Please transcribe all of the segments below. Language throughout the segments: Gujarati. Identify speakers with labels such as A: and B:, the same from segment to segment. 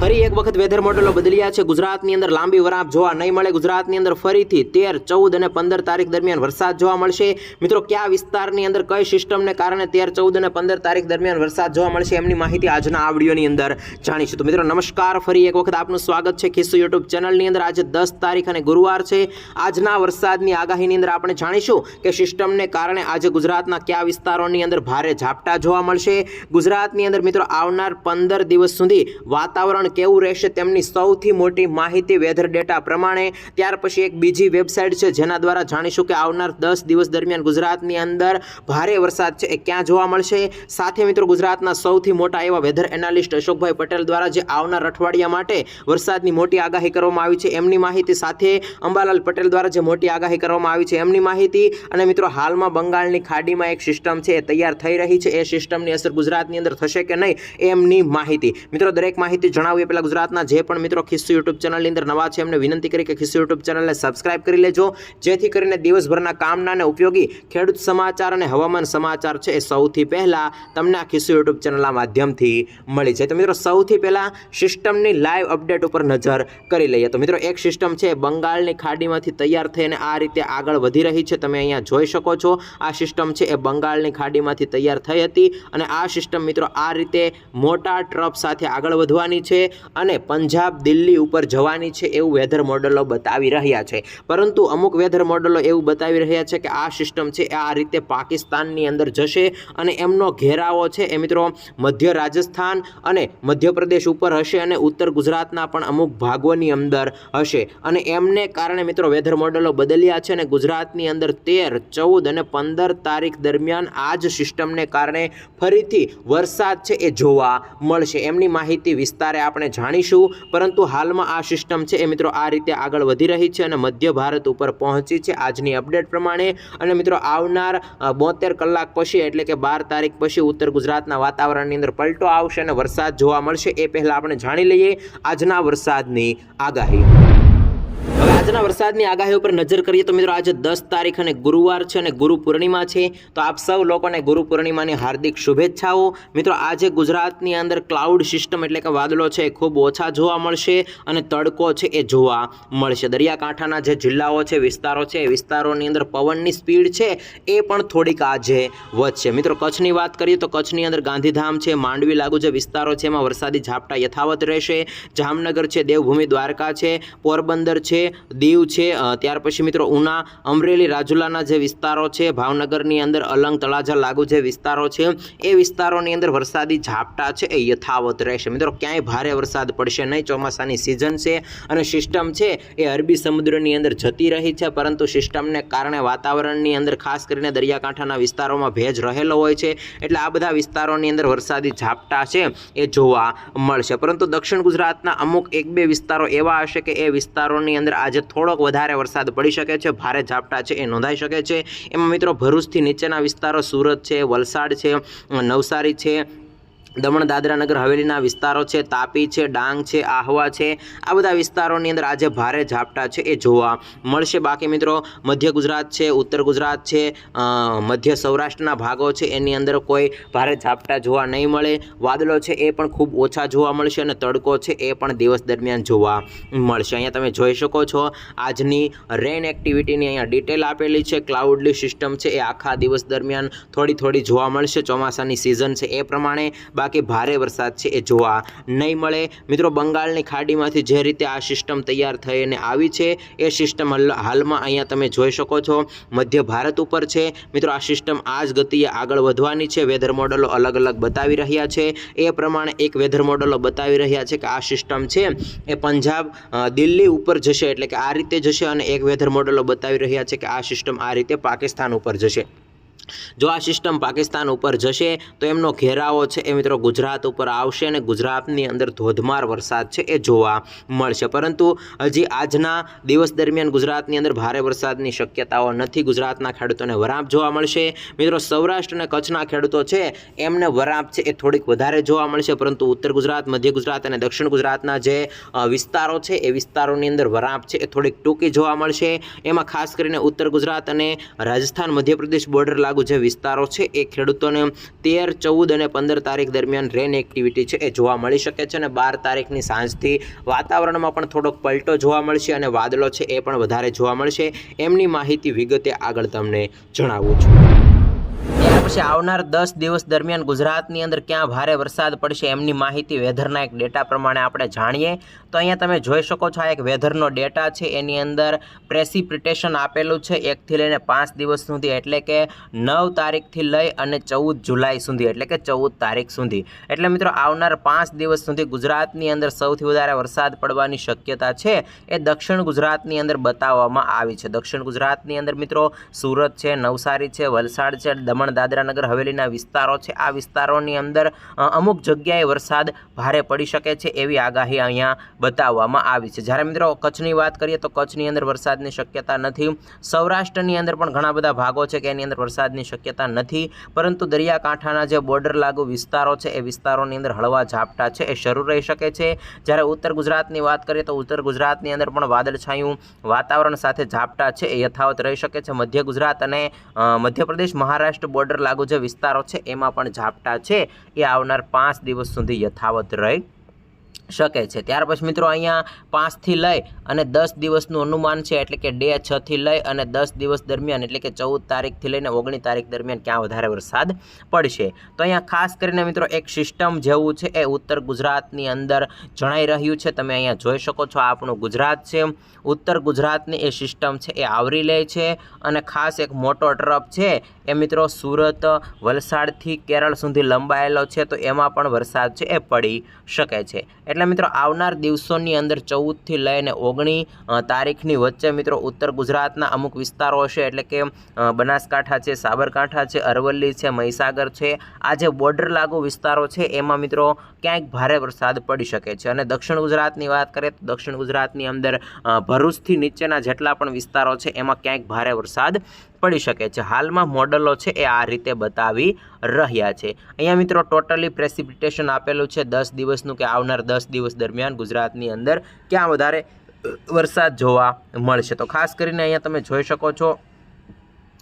A: ફરી એક વખત વેધર મોડેલો બદલ્યા છે. ગુજરાતની અંદર લાંબી વરાપ જોવા નહીં મળે. ગુજરાતની અંદર ફરીથી તેર, ચૌદ અને પંદર તારીખ દરમિયાન વરસાદ જોવા મળશે. મિત્રો, કયા વિસ્તારની અંદર કઈ સિસ્ટમને કારણે તેર, ચૌદ અને પંદર તારીખ દરમિયાન વરસાદ જોવા મળશે એમની માહિતી આજના આ વિડીયોની અંદર જાણીશું. તો મિત્રો, નમસ્કાર. ફરી એક વખત આપનું સ્વાગત છે ખિસ્સુ યુટ્યુબ ચેનલની અંદર. આજે દસ તારીખ અને ગુરુવાર છે. આજના વરસાદની આગાહીની અંદર આપણે જાણીશું કે સિસ્ટમને કારણે આજે ગુજરાતના કયા વિસ્તારોની અંદર ભારે ઝાપટા જોવા મળશે. ગુજરાતની અંદર મિત્રો, આવનાર પંદર દિવસ સુધી વાતાવરણ કેવું રહેશે તેમની સૌથી મોટી માહિતી વેધર ડેટા પ્રમાણે. ત્યાર પછી એક બીજી વેબસાઇટ છે જેના દ્વારા જાણીશું કે આવનાર દસ દિવસ દરમિયાન ગુજરાતની અંદર ભારે વરસાદ છે એ ક્યાં જોવા મળશે. સાથે મિત્રો ગુજરાતના સૌથી મોટા એવા વેધર એનાલિસ્ટ અશોકભાઈ પટેલ દ્વારા જે આવનાર અઠવાડિયા માટે વરસાદની મોટી આગાહી કરવામાં આવી છે એમની માહિતી સાથે અંબાલાલ પટેલ દ્વારા જે મોટી આગાહી કરવામાં આવી છે એમની માહિતી. અને મિત્રો હાલમાં બંગાળની ખાડીમાં એક સિસ્ટમ છે એ તૈયાર થઈ રહી છે. એ સિસ્ટમની અસર ગુજરાતની અંદર થશે કે નહીં એમની માહિતી. મિત્રો દરેક માહિતી જણાવવી એ પહેલાં ગુજરાતના જે પણ મિત્રો ખિસ્સુ યુટ્યુબ ચેનલની અંદર નવા છે એમને વિનંતી કરી કે ખિસ્સુ યુટ્યુબ ચેનલને સબસ્ક્રાઇબ કરી લેજો. જેથી કરીને દિવસભરના કામના અને ઉપયોગી ખેડૂત સમાચાર અને હવામાન સમાચાર છે એ સૌથી પહેલાં તમને આ ખિસ્સુ યુટ્યુબ ચેનલના માધ્યમથી મળી જાય. તો મિત્રો સૌથી પહેલાં સિસ્ટમની લાઈવ અપડેટ ઉપર નજર કરી લઈએ. તો મિત્રો એક સિસ્ટમ છે, બંગાળની ખાડીમાંથી તૈયાર થઈને આ રીતે આગળ વધી રહી છે. તમે અહીંયા જોઈ શકો છો, આ સિસ્ટમ છે એ બંગાળની ખાડીમાંથી તૈયાર થઈ હતી અને આ સિસ્ટમ મિત્રો આ રીતે મોટા ટ્રપ સાથે આગળ વધવાની છે. અને પંજાબ દિલ્હી ઉપર જવાની છે એવું વેધર મોડલો બતાવી રહ્યા છે. પરંતુ અમુક વેધર મોડલો એવું બતાવી રહ્યા છે કે આ સિસ્ટમ છે આ રીતે પાકિસ્તાનની અંદર જશે અને એમનો ઘેરાવો છે એ મિત્રો મધ્ય રાજસ્થાન અને મધ્યપ્રદેશ ઉપર હશે અને ઉત્તર ગુજરાતના પણ અમુક ભાગોની અંદર હશે. અને એમને કારણે મિત્રો વેધર મોડલો બદલ્યા છે અને ગુજરાતની અંદર તેર, ચૌદ અને પંદર તારીખ દરમિયાન આ જ સિસ્ટમને કારણે ફરીથી વરસાદ છે એ જોવા મળશે. એમની માહિતી વિસ્તારે આપણે જાણીશું. પરંતુ હાલમાં આ સિસ્ટમ છે એ મિત્રો આ રીતે આગળ વધી રહી છે અને મધ્ય ભારત ઉપર પહોંચી છે આજની અપડેટ પ્રમાણે. અને મિત્રો આવનાર બોતેર કલાક પછી એટલે કે બાર તારીખ પછી ઉત્તર ગુજરાતના વાતાવરણની અંદર પલટો આવશે અને વરસાદ જોવા મળશે એ પહેલાં આપણે જાણી લઈએ આજના વરસાદની આગાહી. આજના વરસાદની આગાહી ઉપર નજર કરીએ તો મિત્રો આજે દસ તારીખ અને ગુરુવાર છે અને ગુરુ પૂર્ણિમા છે. તો આપ સૌ લોકોને ગુરુ પૂર્ણિમાની હાર્દિક શુભેચ્છાઓ. મિત્રો, આજે ગુજરાતની અંદર ક્લાઉડ સિસ્ટમ એટલે કે વાદળો છે એ ખૂબ ઓછા જોવા મળશે અને તડકો છે એ જોવા મળશે. દરિયાકાંઠાના જે જિલ્લાઓ છે, વિસ્તારો છે, એ વિસ્તારોની અંદર પવનની સ્પીડ છે એ પણ થોડીક આજે વધશે. મિત્રો, કચ્છની વાત કરીએ તો કચ્છની અંદર ગાંધીધામ છે, માંડવી લાગુ જે વિસ્તારો છે એમાં વરસાદી ઝાપટા યથાવત રહેશે. જામનગર છે, દેવભૂમિ દ્વારકા છે, પોરબંદર છે દીવ છે. ત્યાર પછી મિત્રો ઉના, અમરેલી, રાજુલાના જે વિસ્તારો છે, ભાવનગરની અંદર અલંગ તળાજા લાગુ જે વિસ્તારો છે, એ વિસ્તારોની અંદર વરસાદી ઝાપટા છે, એ યથાવત રહેશે. મિત્રો, ક્યાંય ભારે વરસાદ પડશે નહીં. ચોમાસાની સિઝન છે અને સિસ્ટમ છે એ અરબી સમુદ્રની અંદર જતી રહી છે, પરંતુ સિસ્ટમને કારણે વાતાવરણની અંદર ખાસ કરીને દરિયાકાંઠાના વિસ્તારોમાં ભેજ રહેલો હોય છે. એટલે આ બધા વિસ્તારોની અંદર વરસાદી ઝાપટા છે, એ જોવા મળશે. પરંતુ દક્ષિણ ગુજરાતના અમુક એક બે વિસ્તારો એવા હશે કે એ વિસ્તારોની અંદર આજે થોડોક વધારે વરસાદ પડી શકે છે, ભારે ઝાપટા છે એ નોંધાઈ શકે છે. એમાં મિત્રો ભરૂચથી નીચેના વિસ્તારો સુરત છે, વલસાડ છે, નવસારી છે દમણ, દાદરા નગર, હવેલીના વિસ્તારો છે, તાપી છે, ડાંગ છે, આહવા છે. આ બધા વિસ્તારોની અંદર આજે ભારે ઝાપટા છે એ જોવા મળશે. બાકી મિત્રો, મધ્ય ગુજરાત છે, ઉત્તર ગુજરાત છે મધ્ય સૌરાષ્ટ્રના ભાગો છે, એની અંદર કોઈ ભારે ઝાપટા જોવા નહીં મળે. વાદળો છે એ પણ ખૂબ ઓછા જોવા મળશે અને તડકો છે એ પણ દિવસ દરમિયાન જોવા મળશે. અહીંયા તમે જોઈ શકો છો, આજની રેન એક્ટિવિટીની અહીંયા ડિટેલ આપેલી છે. ક્લાઉડલી સિસ્ટમ છે એ આખા દિવસ દરમિયાન થોડી થોડી જોવા મળશે. ચોમાસાની સિઝન છે એ પ્રમાણે. બાકી ભારે વરસાદ છે એ જોવા નહીં મળે. મિત્રો, બંગાળની ખાડીમાંથી જે રીતે આ સિસ્ટમ તૈયાર થઈને આવી છે, એ સિસ્ટમ હાલ- હાલમાં અહીંયા તમે જોઈ શકો છો, મધ્ય ભારત ઉપર છે. મિત્રો, આ સિસ્ટમ આ જ ગતિએ આગળ વધવાની છે. વેધર મોડલો અલગ અલગ બતાવી રહ્યા છે. એ પ્રમાણે એક વેધર મોડલો બતાવી રહ્યા છે કે આ સિસ્ટમ છે એ પંજાબ દિલ્હી ઉપર જશે, એટલે કે આ રીતે જશે અને એક વેધર મોડલો બતાવી રહ્યા છે કે આ સિસ્ટમ આ રીતે પાકિસ્તાન ઉપર જશે. જો આ સિસ્ટમ પાકિસ્તાન ઉપર જશે, તો એમનો ઘેરાવો છે એ મિત્રો ગુજરાત ઉપર આવશે અને ગુજરાતની અંદર ધોધમાર વરસાદ છે એ જોવા મળશે. પરંતુ હજી આજના દિવસ દરમિયાન ગુજરાતની અંદર ભારે વરસાદની શક્યતાઓ નથી. ગુજરાતના ખેડૂતોને વરાપ જોવા મળશે. મિત્રો સૌરાષ્ટ્ર અને કચ્છના ખેડૂતો છે, એમને વરાપ છે એ થોડીક વધારે જોવા મળશે. પરંતુ ઉત્તર ગુજરાત, મધ્ય ગુજરાત અને દક્ષિણ ગુજરાતના જે વિસ્તારો છે એ વિસ્તારોની અંદર વરાપ છે એ થોડીક ટૂંકી જોવા મળશે. એમાં ખાસ કરીને ઉત્તર ગુજરાત અને રાજસ્થાન, મધ્યપ્રદેશ બોર્ડર લાગુ જે વિસ્તારો છે એ ખેડૂતોને તેર, ચૌદ અને પંદર તારીખ દરમિયાન રેન એક્ટિવિટી છે એ જોવા મળી શકે છે અને બાર તારીખની સાંજથી વાતાવરણમાં પણ થોડોક પલટો જોવા મળશે અને વાદળો છે એ પણ વધારે જોવા મળશે. એમની માહિતી વિગતે આગળ તમને જણાવું છું. ત્યાર પછી આવનાર દસ દિવસ દરમિયાન ગુજરાતની અંદર ક્યાં ભારે વરસાદ પડશે એમની માહિતી વેધરના એક ડેટા પ્રમાણે આપણે જાણીએ. તો અહીંયા તમે જોઈ શકો છો આ એક વેધરનો ડેટા છે. એની અંદર પ્રેસિપ્રિટેશન આપેલું છે એકથી લઈને પાંચ દિવસ સુધી, એટલે કે નવ તારીખથી લઈ અને ચૌદ જુલાઈ સુધી, એટલે કે ચૌદ તારીખ સુધી. એટલે મિત્રો, આવનાર પાંચ દિવસ સુધી ગુજરાતની અંદર સૌથી વધારે વરસાદ પડવાની શક્યતા છે. એ દક્ષિણ ગુજરાતની અંદર બતાવવામાં આવી છે. દક્ષિણ ગુજરાતની અંદર મિત્રો, સુરત છે, નવસારી છે, વલસાડ છે, દમણ દાદરાનગર હવેલીના વિસ્તારો છે. આ વિસ્તારોની અંદર અમુક જગ્યાએ વરસાદ ભારે પડી શકે છે એવી આગાહી અહીંયા બતાવવામાં આવી છે. જ્યારે મિત્રો કચ્છની વાત કરીએ તો કચ્છની અંદર વરસાદની શક્યતા નથી. સૌરાષ્ટ્રની અંદર પણ ઘણા બધા ભાગો છે કે એની અંદર વરસાદની શક્યતા નથી. પરંતુ દરિયાકાંઠાના જે બોર્ડર લાગુ વિસ્તારો છે, એ વિસ્તારોની અંદર હળવા ઝાપટા છે. એ શરૂ રહી શકે છે. જ્યારે ઉત્તર ગુજરાતની વાત કરીએ તો ઉત્તર ગુજરાતની અંદર પણ વાદળછાયું વાતાવરણ સાથે ઝાપટા છે. એ યથાવત રહી શકે છે. મધ્ય ગુજરાત અને મધ્યપ્રદેશ મહારાષ્ટ્ર બોર્ડર લાગુ જે વિસ્તારો છે, એમાં પણ ઝાપટા છે. એ આવનાર પાંચ દિવસ સુધી યથાવત રહી. શકે છે. ત્યાર પછી મિત્રો અહીંયા પાંચથી લઈ અને દસ દિવસનું અનુમાન છે એટલે કે ડે છથી લઈ અને દસ દિવસ દરમિયાન એટલે કે ચૌદ તારીખથી લઈને ઓગણીસ તારીખ દરમિયાન ક્યાં વધારે વરસાદ પડશે. તો અહીંયા ખાસ કરીને મિત્રો એક સિસ્ટમ જેવું છે, એ ઉત્તર ગુજરાતની અંદર જણાઈ રહ્યું છે. તમે અહીંયા જોઈ શકો છો આપણું ગુજરાત છે. ઉત્તર ગુજરાતની એ સિસ્ટમ છે, એ આવરી લે છે અને ખાસ એક મોટો ટ્રફ છે, એ મિત્રો સુરત, વલસાડથી કેરળ સુધી લંબાયેલો છે, તો એમાં પણ વરસાદ છે, એ પડી શકે છે. એટલે મિત્રો આવનાર દિવસોની અંદર ચૌદથી લઈને ઓગણી તારીખની વચ્ચે મિત્રો ઉત્તર ગુજરાતના અમુક વિસ્તારો હશે એટલે કે બનાસકાંઠા છે, સાબરકાંઠા છે, અરવલ્લી છે, મહીસાગર છે, આ જે બોર્ડર લાગુ વિસ્તારો છે, એમાં મિત્રો ક્યાંક ભારે વરસાદ પડી શકે છે. અને દક્ષિણ ગુજરાતની વાત કરીએ તો દક્ષિણ ગુજરાતની અંદર ભરૂચથી નીચેના જેટલા પણ વિસ્તારો છે, એમાં ક્યાંક ભારે વરસાદ પડી શકે છે. હાલમાં મોડલો છે એ આ રીતે બતાવી રહ્યા છે. અહીંયા મિત્રો ટોટલી પ્રેસિપિટેશન આપેલું છે દસ દિવસનું કે આવનાર દસ દિવસ દરમિયાન ગુજરાતની અંદર ક્યાં વધારે વરસાદ જોવા મળશે. તો ખાસ કરીને અહીંયા તમે જોઈ શકો છો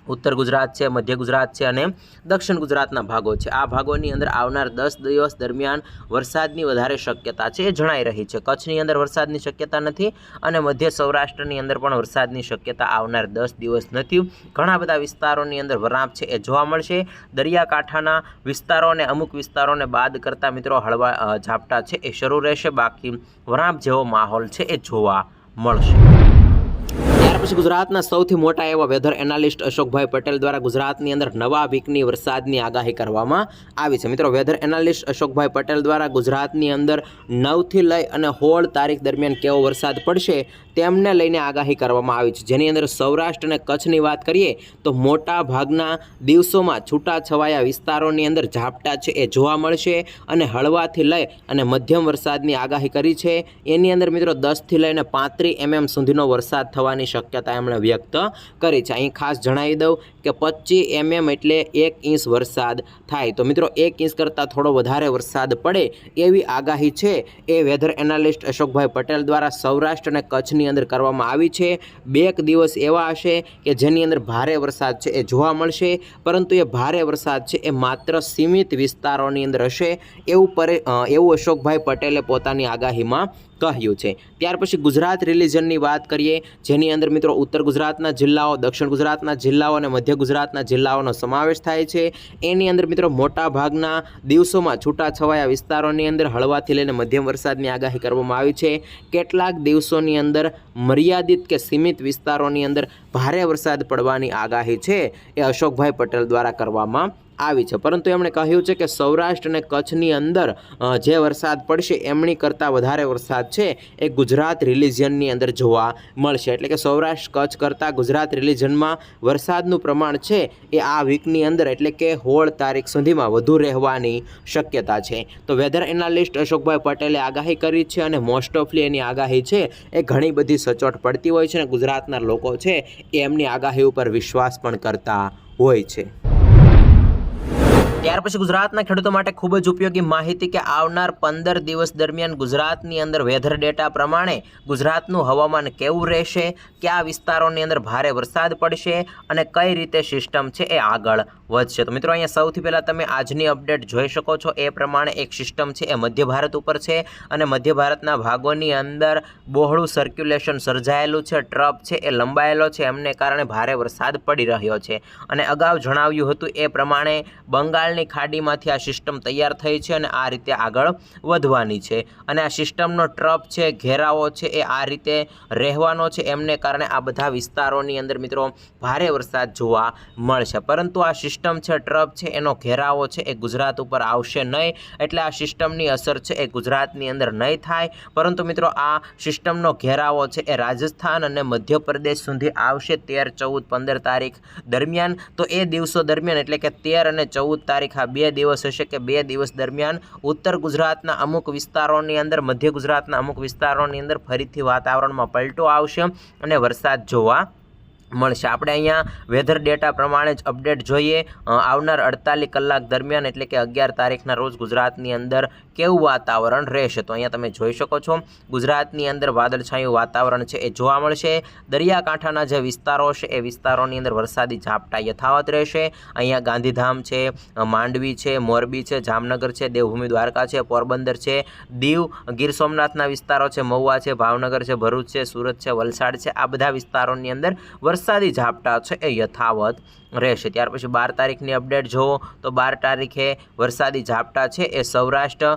A: ઉત્તર ગુજરાત છે, મધ્ય ગુજરાત છે અને દક્ષિણ ગુજરાતના ભાગો છે. આ ભાગોની અંદર આવનાર દસ દિવસ દરમિયાન વરસાદની વધારે શક્યતા છે એ જણાઈ રહી છે. કચ્છની અંદર વરસાદની શક્યતા નથી અને મધ્ય સૌરાષ્ટ્રની અંદર પણ વરસાદની શક્યતા આવનાર દસ દિવસ નથી. ઘણા બધા વિસ્તારોની અંદર વરાપ છે એ જોવા મળશે. દરિયાકાંઠાના વિસ્તારો અને અમુક વિસ્તારોને બાદ કરતા મિત્રો હળવા ઝાપટા છે એ શરૂ રહેશે. બાકી વરાપ જેવો માહોલ છે એ જોવા મળશે. પછી ગુજરાતના સૌથી મોટા એવા વેધર એનાલિસ્ટ અશોકભાઈ પટેલ દ્વારા ગુજરાતની અંદર નવા વીકની વરસાદની આગાહી કરવામાં આવી છે. મિત્રો વેધર એનાલિસ્ટ અશોકભાઈ પટેલ દ્વારા ગુજરાતની અંદર નવથી લઈ અને હોળ તારીખ દરમિયાન કેવો વરસાદ પડશે તેમને લઈને આગાહી કરવામાં આવી છે. જેની અંદર સૌરાષ્ટ્ર અને કચ્છની વાત કરીએ તો મોટા ભાગના દિવસોમાં છૂટાછવાયા વિસ્તારોની અંદર ઝાપટા છે એ જોવા મળશે અને હળવાથી લઈ અને મધ્યમ વરસાદની આગાહી કરી છે. એની અંદર મિત્રો દસથી લઈને પાંત્રીસ એમએમ સુધીનો વરસાદ થવાની શક્યતા એમણે વ્યક્ત કરી છે. અહીં ખાસ જણાવી દઉં કે પચીસ એમએમ એટલે એક ઇંચ વરસાદ થાય. તો મિત્રો, એક ઇંચ કરતાં થોડો વધારે વરસાદ પડે એવી આગાહી છે એ વેધર એનાલિસ્ટ અશોકભાઈ પટેલ દ્વારા સૌરાષ્ટ્ર અને કચ્છની અંદર કરવામાં આવી છે. બે દિવસ એવા હશે કે જેની અંદર ભારે વરસાદ છે એ જોવા મળશે, પરંતુ એ ભારે વરસાદ છે એ માત્ર સીમિત વિસ્તારોની અંદર હશે. એવું પરે એવું અશોકભાઈ પટેલે પોતાની આગાહીમાં કહ્યું છે. ત્યાર પછી ગુજરાત રિલિજનની વાત કરીએ, જેની અંદર મિત્રો ઉત્તર ગુજરાતના જિલ્લાઓ, દક્ષિણ ગુજરાતના જિલ્લાઓ અને મધ્ય ગુજરાતના જિલ્લાઓનો સમાવેશ થાય છે. એની અંદર મિત્રો મોટા ભાગના દિવસોમાં છૂટાછવાયા વિસ્તારોની અંદર હળવાથી લઈને મધ્યમ વરસાદની આગાહી કરવામાં આવી છે. કેટલાક દિવસોની અંદર મર્યાદિત કે સીમિત વિસ્તારોની અંદર ભારે વરસાદ પડવાની આગાહી છે, એ અશોકભાઈ પટેલ દ્વારા કરવામાં આવી છે. પરંતુ એમણે કહ્યું છે કે સૌરાષ્ટ્ર અને કચ્છની અંદર જે વરસાદ પડશે એમની કરતાં વધારે વરસાદ છે એ ગુજરાત રિલિજનની અંદર જોવા મળશે. એટલે કે સૌરાષ્ટ્ર, કચ્છ કરતાં ગુજરાત રિલિજનમાં વરસાદનું પ્રમાણ છે એ આ વીકની અંદર, એટલે કે હોળ તારીખ સુધીમાં વધુ રહેવાની શક્યતા છે. તો વેધર એનાલિસ્ટ અશોકભાઈ પટેલે આગાહી કરી છે અને મોસ્ટ ઓફલી એની આગાહી છે એ ઘણી બધી સચોટ પડતી હોય છે અને ગુજરાતના લોકો છે એ એમની આગાહી ઉપર વિશ્વાસ પણ કરતા હોય છે. ત્યાર પછી ગુજરાતના ખેડૂતો માટે ખૂબ જ ઉપયોગી માહિતી કે આવનાર પંદર દિવસ દરમિયાન ગુજરાતની અંદર વેધર ડેટા પ્રમાણે ગુજરાતનું હવામાન કેવું રહેશે, કયા વિસ્તારોની અંદર ભારે વરસાદ પડશે અને કઈ રીતે સિસ્ટમ છે એ આગળ વધશે. તો મિત્રો, અહીંયા સૌથી પહેલાં તમે આજની અપડેટ જોઈ શકો છો. એ પ્રમાણે એક સિસ્ટમ છે એ મધ્ય ભારત ઉપર છે અને મધ્ય ભારતના ભાગોની અંદર બહોળું સર્ક્યુલેશન સર્જાયેલું છે. ટ્રપ છે એ લંબાયેલો છે. એમને કારણે ભારે વરસાદ પડી રહ્યો છે. અને અગાઉ જણાવ્યું હતું એ પ્રમાણે બંગાળની ખાડીમાંથી આ સિસ્ટમ તૈયાર થઈ છે અને આ રીતે આગળ વધવાની છે. અને આ સિસ્ટમનો ટ્રપ છે, ઘેરાવો છે, એ આ રીતે રહેવાનો છે. એમને કારણે આ બધા વિસ્તારોની અંદર મિત્રો ભારે વરસાદ જોવા મળશે. પરંતુ આ સિસ્ટમ છે ટ્રપ છે, એનો ઘેરાવો છે, એ ગુજરાત ઉપર આવશે નહીં. એટલે આ સિસ્ટમની અસર છે, એ ગુજરાતની અંદર નહીં થાય. પરંતુ મિત્રો આ સિસ્ટમનો ઘેરાવો છે, એ રાજસ્થાન અને મધ્યપ્રદેશ સુધી આવશે તેર, ચૌદ, પંદર તારીખ દરમિયાન. તો એ દિવસો દરમિયાન એટલે કે તેર અને ચૌદ તારીખ આ બે દિવસ હશે કે બે દિવસ દરમિયાન ઉત્તર ગુજરાતના અમુક વિસ્તારોની અંદર, મધ્ય ગુજરાતના અમુક વિસ્તારોની અંદર ફરીથી વાતાવરણમાં પલટો આવશે અને વરસાદ જોવા મળશે. આપણે અહીંયા વેધર ડેટા પ્રમાણે જ અપડેટ જોઈએ. આવનાર અડતાલીસ કલાક દરમિયાન, એટલે કે અગિયાર તારીખના રોજ ગુજરાતની અંદર કેવું વાતાવરણ રહેશે? તો અહીંયા તમે જોઈ શકો છો, ગુજરાતની અંદર વાદળછાયું વાતાવરણ છે, એ જોવા મળશે. દરિયાકાંઠાના જે વિસ્તારો છે, એ વિસ્તારોની અંદર વરસાદી ઝાપટા યથાવત રહેશે. અહીંયા ગાંધીધામ છે માંડવી છે, મોરબી છે, જામનગર છે, દેવભૂમિ દ્વારકા છે, પોરબંદર છે, દીવ, ગીર સોમનાથના વિસ્તારો છે, મહુવા છે, ભાવનગર છે, ભરૂચ છે, સુરત છે, વલસાડ છે, આ બધા વિસ્તારોની અંદર વરસાદી ઝાપટા છે એ યથાવત રહેશે. ત્યાર પછી બાર તારીખની અપડેટ જુઓ તો બાર તારીખે વરસાદી ઝાપટા છે એ સૌરાષ્ટ્ર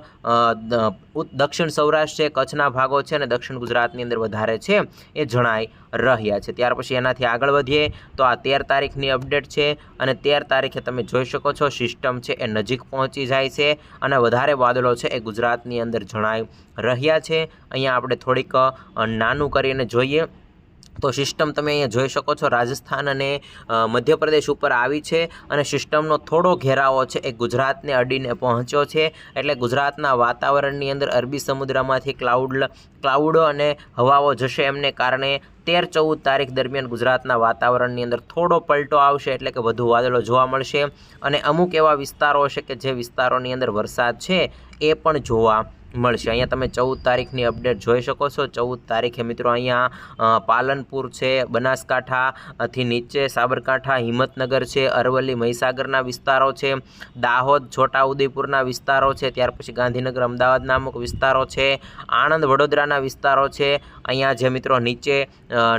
A: દક્ષિણ સૌરાષ્ટ્ર છે, કચ્છના ભાગો છે અને દક્ષિણ ગુજરાતની અંદર વધારે છે એ જણાઈ રહ્યા છે. ત્યાર પછી એનાથી આગળ વધીએ તો આ તેર તારીખની અપડેટ છે અને તેર તારીખે તમે જોઈ શકો છો સિસ્ટમ છે એ નજીક પહોંચી જાય છે અને વધારે વાદળો છે એ ગુજરાતની અંદર જણાઈ રહ્યા છે. અહીંયા આપણે થોડીક નાનું કરીને જોઈએ. તો સિસ્ટમ તમે અહીંયા જોઈ શકો છો, રાજસ્થાન અને મધ્યપ્રદેશ ઉપર આવી છે અને સિસ્ટમનો થોડો ઘેરાવો છે. એ ગુજરાતને અડીને પહોંચ્યો છે. એટલે ગુજરાતના વાતાવરણની અંદર અરબી સમુદ્રમાંથી ક્લાઉડ ક્લાઉડો અને હવાઓ જશે એમને કારણે તેર ચૌદ તારીખ દરમિયાન ગુજરાતના વાતાવરણની અંદર થોડો પલટો આવશે, એટલે કે વધુ વાદળો જોવા મળશે. અને અમુક એવા વિસ્તારો હશે કે જે વિસ્તારોની અંદર વરસાદ છે એ પણ જોવા મળશે. અહીંયા તમે ચૌદ તારીખની અપડેટ જોઈ શકો છો. ચૌદ તારીખે મિત્રો અહીંયા પાલનપુર છે બનાસકાંઠાથી નીચે સાબરકાંઠા, હિંમતનગર છે, અરવલ્લી, મહીસાગરના વિસ્તારો છે, દાહોદ, છોટાઉદેપુરના વિસ્તારો છે, ત્યાર પછી ગાંધીનગર અમદાવાદના અમુક વિસ્તારો છે, આણંદ, વડોદરાના વિસ્તારો છે, અહીંયા જે મિત્રો નીચે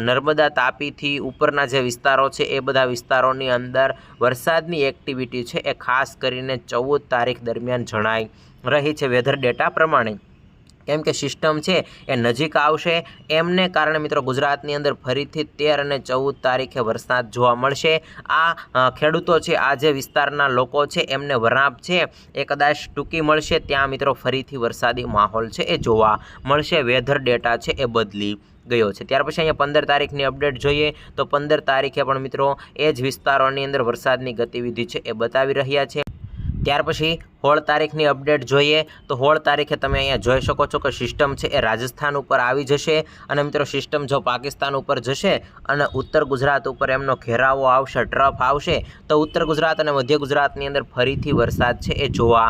A: નર્મદા તાપીથી ઉપરના જે વિસ્તારો છે, એ બધા વિસ્તારોની અંદર વરસાદની એક્ટિવિટી છે, એ ખાસ કરીને ચૌદ તારીખ દરમિયાન જણાઈ રહી છે વેધર ડેટા પ્રમાણે. કેમ કે સિસ્ટમ છે એ નજીક આવશે. એમને કારણે મિત્રો ગુજરાતની અંદર ફરીથી તેર અને ચૌદ તારીખે વરસાદ જોવા મળશે. આ ખેડૂતો છે, આ જે વિસ્તારના લોકો છે, એમને વરાપ છે, એ કદાચ ટૂંકી મળશે. ત્યાં મિત્રો ફરીથી વરસાદી માહોલ છે એ જોવા મળશે. વેધર ડેટા છે એ બદલી ગયો છે. ત્યાર પછી અહીંયા પંદર તારીખની અપડેટ જોઈએ તો પંદર તારીખે પણ મિત્રો એ જ વિસ્તારોની અંદર વરસાદની ગતિવિધિ છે એ બતાવી રહ્યા છે. ત્યાર પછી હોળ તારીખની અપડેટ જોઈએ તો હોળ તારીખે તમે અહીંયા જોઈ શકો છો કે સિસ્ટમ છે એ રાજસ્થાન ઉપર આવી જશે અને મિત્રો સિસ્ટમ જો પાકિસ્તાન ઉપર જશે અને ઉત્તર ગુજરાત ઉપર એમનો ઘેરાવો આવશે, ટ્રફ આવશે, તો ઉત્તર ગુજરાત અને મધ્ય ગુજરાતની અંદર ફરીથી વરસાદ છે એ જોવા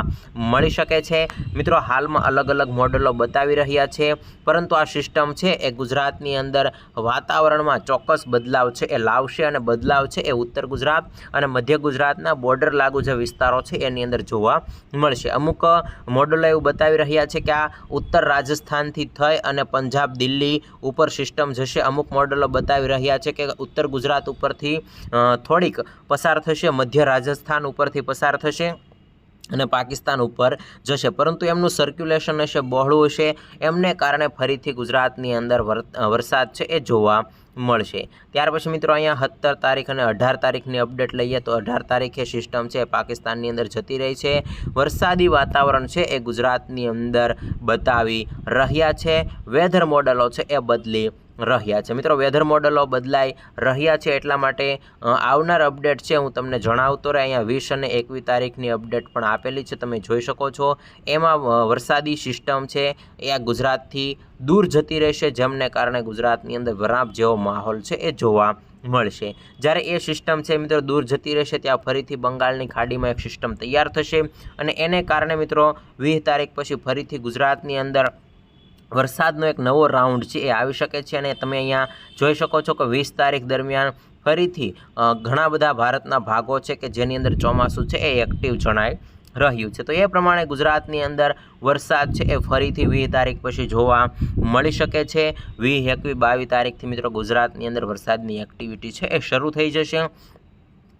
A: મળી શકે છે. મિત્રો હાલમાં અલગ અલગ મોડેલો બતાવી રહ્યા છે, પરંતુ આ સિસ્ટમ છે એ ગુજરાતની અંદર વાતાવરણમાં ચોક્કસ બદલાવ છે એ લાવશે અને બદલાવ છે એ ઉત્તર ગુજરાત અને મધ્ય ગુજરાતના બોર્ડર લાગુ જે વિસ્તારો છે એની અંદર જોવા મળશે. અમુક મોડલો એવું બતાવી રહ્યા છે કે આ ઉત્તર રાજસ્થાનથી થઈ અને પંજાબ, દિલ્હી ઉપર સિસ્ટમ જશે. અમુક મોડલો બતાવી રહ્યા છે કે ઉત્તર ગુજરાત ઉપરથી થોડીક પસાર થશે, મધ્ય રાજસ્થાન ઉપરથી પસાર થશે અને પાકિસ્તાન ઉપર જશે. પરંતુ એમનું સર્ક્યુલેશન હશે, બહોળું હશે. એમને કારણે ફરીથી ગુજરાતની અંદર વર- વરસાદ છે એ જોવા મળશે. ત્યાર પછી મિત્રો અહીંયા સત્તર તારીખ અને અઢાર તારીખની અપડેટ લઈએ તો અઢાર તારીખે સિસ્ટમ છે, પાકિસ્તાનની અંદર જતી રહી છે. વરસાદી વાતાવરણ છે એ ગુજરાતની અંદર બતાવી રહ્યા છે. વેધર મોડલો છે એ બદલી રહ્યા છે. મિત્રો વેધર મોડલો બદલાઈ રહ્યા છે એટલા માટે આવનાર અપડેટ છે, હું તમને જણાવતો રહે. અહીંયા વીસ અને એકવીસ તારીખની અપડેટ પણ આપેલી છે, તમે જોઈ શકો છો. એમાં વરસાદી સિસ્ટમ છે, એ આ ગુજરાતથી દૂર જતી રહેશે, જેમને કારણે ગુજરાતની અંદર વરાપ જેવો માહોલ છે, એ જોવા મળશે. જ્યારે એ સિસ્ટમ છે, મિત્રો, દૂર જતી રહેશે, ત્યાં ફરીથી બંગાળની ખાડીમાં એક સિસ્ટમ તૈયાર થશે. અને એને કારણે, મિત્રો, વીસ તારીખ પછી ફરીથી ગુજરાતની અંદર વરસાદનો એક નવો રાઉન્ડ છે, એ આવી શકે છે અને તમે અહીંયા જોઈ શકો છો કે વીસ તારીખ દરમિયાન ફરીથી ઘણા બધા ભારતના ભાગો છે કે જેની અંદર ચોમાસું છે એ એક્ટિવ જણાય રહ્યું છે. તો એ પ્રમાણે ગુજરાતની અંદર વરસાદ છે એ ફરીથી વીસ તારીખ પછી જોવા મળી શકે છે. વીસ, એકવીસ, બાવીસ તારીખથી મિત્રો ગુજરાતની અંદર વરસાદની એક્ટિવિટી છે એ શરૂ થઈ જશે.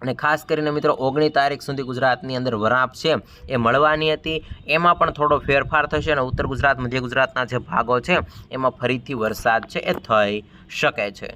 A: અને ખાસ કરીને મિત્રો, ઓગણી તારીખ સુધી ગુજરાતની અંદર વરાપ છે, એ મળવાની હતી. એમાં પણ થોડો ફેરફાર થશે અને ઉત્તર ગુજરાત, મધ્ય ગુજરાતના જે ભાગો છે, એમાં ફરીથી વરસાદ છે, એ થઈ શકે છે.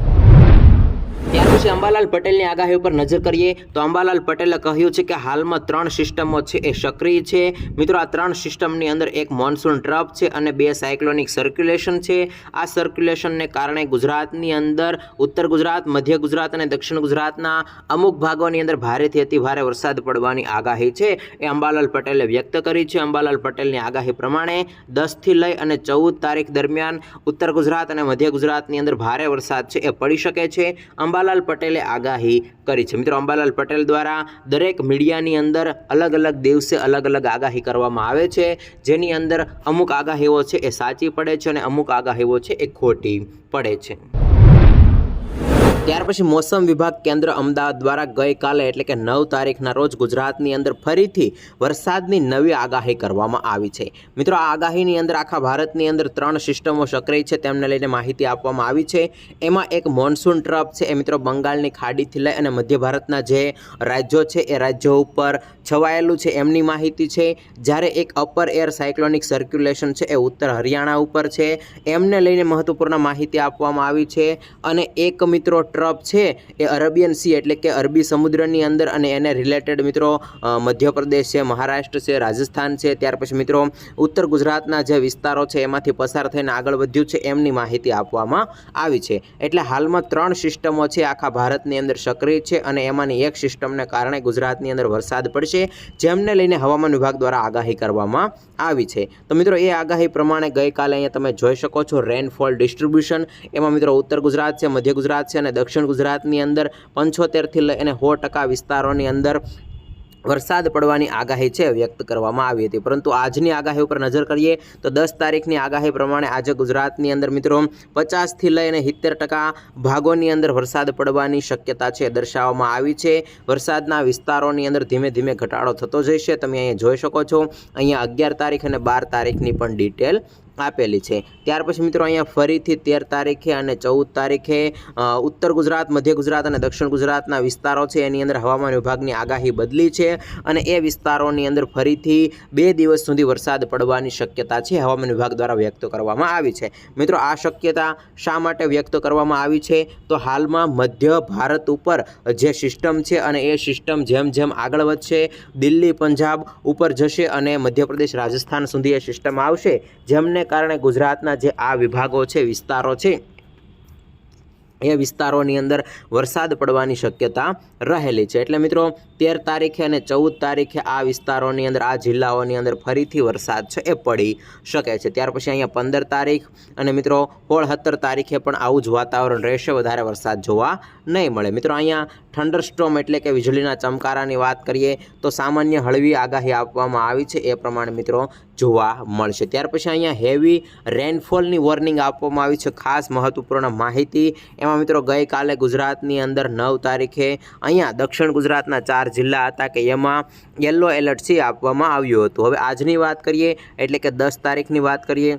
A: ત્યાર પછી અંબાલાલ પટેલની આગાહી ઉપર નજર કરીએ તો અંબાલાલ પટેલે કહ્યું છે કે હાલમાં ત્રણ સિસ્ટમો છે, એ સક્રિય છે. મિત્રો, આ ત્રણ સિસ્ટમની અંદર એક મોન્સૂન ટ્રપ છે અને બે સાયક્લોનિક સર્ક્યુલેશન છે. આ સર્ક્યુલેશનને કારણે ગુજરાતની અંદર ઉત્તર ગુજરાત, મધ્ય ગુજરાત અને દક્ષિણ ગુજરાતના અમુક ભાગોની અંદર ભારેથી અતિ ભારે વરસાદ પડવાની આગાહી છે. એ અંબાલાલ પટેલે વ્યક્ત કરી છે. અંબાલાલ પટેલની આગાહી પ્રમાણે દસથી લઈ અને ચૌદ તારીખ દરમિયાન ઉત્તર ગુજરાત અને મધ્ય ગુજરાતની અંદર ભારે વરસાદ છે, એ પડી શકે છે. અંબાલાલ પટેલે આગાહી કરી છે. મિત્રો, અંબાલાલ પટેલ દ્વારા દરેક મીડિયાની અંદર અલગ અલગ દિવસે અલગ અલગ આગાહી કરવામાં આવે છે. જેની અંદર અમુક આગાહીઓ છે એ સાચી પડે છે અને અમુક આગાહીઓ છે એ ખોટી પડે છે. ત્યાર પછી મોસમ વિભાગ કેન્દ્ર અમદાવાદ દ્વારા ગઈકાલે એટલે કે નવ તારીખના રોજ ગુજરાતની અંદર ફરીથી વરસાદની નવી આગાહી કરવામાં આવી છે. મિત્રો, આ આગાહીની અંદર આખા ભારતની અંદર ત્રણ સિસ્ટમો સક્રિય છે, તેમને લઈને માહિતી આપવામાં આવી છે. એમાં એક મોન્સૂન ટ્રપ છે, એ મિત્રો બંગાળની ખાડીથી લઈ અને મધ્ય ભારતના જે રાજ્યો છે, એ રાજ્યો ઉપર છવાયેલું છે એમની માહિતી છે. જ્યારે એક અપર એર સાયક્લોનિક સર્ક્યુલેશન છે, એ ઉત્તર હરિયાણા ઉપર છે. એમને લઈને મહત્વપૂર્ણ માહિતી આપવામાં આવી છે. અને એક મિત્રો ટ્રપ છે, એ અરેબિયન સી એટલે કે અરબી સમુદ્રની અંદર અને એને રિલેટેડ મિત્રો મધ્યપ્રદેશ છે, મહારાષ્ટ્ર છે, રાજસ્થાન છે, ત્યાર પછી મિત્રો, ઉત્તર ગુજરાતના જે વિસ્તારો છે, એમાંથી પસાર થઈને આગળ વધ્યું છે, એમની માહિતી આપવામાં આવી છે. એટલે હાલમાં ત્રણ સિસ્ટમો છે, આખા ભારતની અંદર સક્રિય છે અને એમાંની એક સિસ્ટમને કારણે ગુજરાતની અંદર વરસાદ પડશે, જેમને લઈને હવામાન વિભાગ દ્વારા આગાહી કરવામાં આવી છે. તો મિત્રો, એ આગાહી પ્રમાણે ગઈકાલે અહીંયા તમે જોઈ શકો છો રેનફોલ ડિસ્ટ્રીબ્યુશન એમાં મિત્રો, ઉત્તર ગુજરાત છે, મધ્ય ગુજરાત છે અને દક્ષિણ ગુજરાતની અંદર પંચોતેરથી લઈ અને સો ટકા વિસ્તારોની અંદર વરસાદ પડવાની આગાહી છે વ્યક્ત કરવામાં આવી હતી. પરંતુ આજની આગાહી ઉપર નજર કરીએ તો દસ તારીખની આગાહી પ્રમાણે આજે ગુજરાતની અંદર મિત્રો પચાસથી લઈને સિત્તેર ટકા ભાગોની અંદર વરસાદ પડવાની શક્યતા છે દર્શાવવામાં આવી છે. વરસાદના વિસ્તારોની અંદર ધીમે ધીમે ઘટાડો થતો જશે તમે અહીંયા જોઈ શકો છો. અહીંયા અગિયાર તારીખ અને બાર તારીખની પણ ડિટેલ આપેલી છે. ત્યાર પછી મિત્રો અહીંયા ફરીથી તેર તારીખે અને ચૌદ તારીખે ઉત્તર ગુજરાત, મધ્ય ગુજરાત અને દક્ષિણ ગુજરાતના વિસ્તારો છે. એની અંદર હવામાન વિભાગની આગાહી બદલી છે અને એ વિસ્તારોની અંદર ફરીથી બે દિવસ સુધી વરસાદ પડવાની શક્યતા છે, હવામાન વિભાગ દ્વારા વ્યક્ત કરવામાં આવી છે. મિત્રો, આ શક્યતા શા માટે વ્યક્ત કરવામાં આવી છે? તો હાલમાં મધ્ય ભારત ઉપર જે સિસ્ટમ છે અને એ સિસ્ટમ જેમ જેમ આગળ વધશે, દિલ્હી, પંજાબ ઉપર જશે અને મધ્યપ્રદેશ, રાજસ્થાન સુધી એ સિસ્ટમ આવશે. જેમને કારણે ગુજરાતના જે આ વિભાગો છે, વિસ્તારો છે, એ વિસ્તારોની અંદર વરસાદ પડવાની શક્યતા રહેલી છે. એટલે મિત્રો, તેર તારીખે અને ચૌદ તારીખે આ વિસ્તારોની અંદર, આ જિલ્લાઓની અંદર ફરીથી વરસાદ છે, એ પડી શકે છે. ત્યાર પછી અહીંયા પંદર તારીખ અને મિત્રો સોળ તારીખે પણ આવું જ વાતાવરણ રહેશે. વધારે વરસાદ જોવા નહીં મળે. મિત્રો, અહીંયા થંડરસ્ટોમ એટલે કે વીજળીના ચમકારાની વાત કરીએ તો સામાન્ય હળવી આગાહી આપવામાં આવી છે. એ પ્રમાણે મિત્રો જોવા મળશે. ત્યાર પછી અહીંયા હેવી રેનફોલની વોર્નિંગ આપવામાં આવી છે. ખાસ મહત્વપૂર્ણ માહિતી એમાં મિત્રો ગઈકાલે ગુજરાતની અંદર નવ તારીખે અહીંયા દક્ષિણ ગુજરાતના ચાર જિલ્લા હતા કે એમાં યલો એલર્ટ છે આપવામાં આવ્યું હતું. હવે આજની વાત કરીએ, એટલે કે દસ તારીખની વાત કરીએ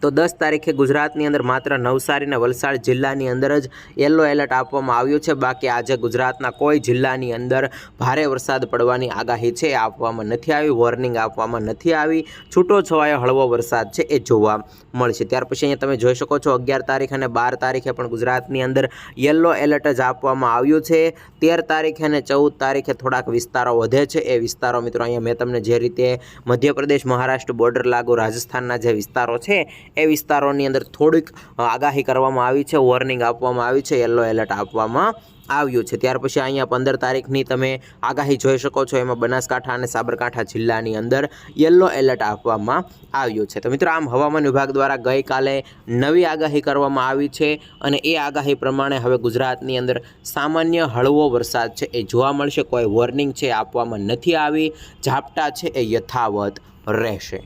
A: તો દસ તારીખે ગુજરાતની અંદર માત્ર નવસારી અને વલસાડ જિલ્લાની અંદર જ યલો એલર્ટ આપવામાં આવ્યું છે. બાકી આજે ગુજરાતના કોઈ જિલ્લાની અંદર ભારે વરસાદ પડવાની આગાહી છે આપવામાં નથી આવી વોર્નિંગ આપવામાં નથી આવી. છૂટો છવાયો હળવો વરસાદ છે એ જોવા મળશે. ત્યાર પછી અહીંયા તમે જોઈ શકો છો અગિયાર તારીખ અને બાર તારીખે પણ ગુજરાતની અંદર યલો એલર્ટ જ આપવામાં આવ્યું છે. તેર તારીખે અને ચૌદ તારીખે થોડાક વિસ્તારો વધે છે. એ વિસ્તારો મિત્રો અહીંયા મેં તમને જે રીતે મધ્યપ્રદેશ, મહારાષ્ટ્ર બોર્ડર લાગુ, રાજસ્થાનના જે વિસ્તારો છે એ વિસ્તારોની અંદર થોડીક આગાહી કરવામાં આવી છે વોર્નિંગ આપવામાં આવી છે યલો એલર્ટ આપવામાં આવ્યું છે. ત્યાર પછી અહીંયા પંદર તારીખની તમે આગાહી જોઈ શકો છો. એમાં બનાસકાંઠા અને સાબરકાંઠા જિલ્લાની અંદર યલો એલર્ટ આપવામાં આવ્યું છે. તો મિત્રો, આમ હવામાન વિભાગ દ્વારા ગઈકાલે નવી આગાહી કરવામાં આવી છે અને એ આગાહી પ્રમાણે હવે ગુજરાતની અંદર સામાન્ય હળવો વરસાદ છે. એ જોવા મળશે. કોઈ વોર્નિંગ છે આપવામાં નથી આવી. ઝાપટા છે એ યથાવત રહેશે.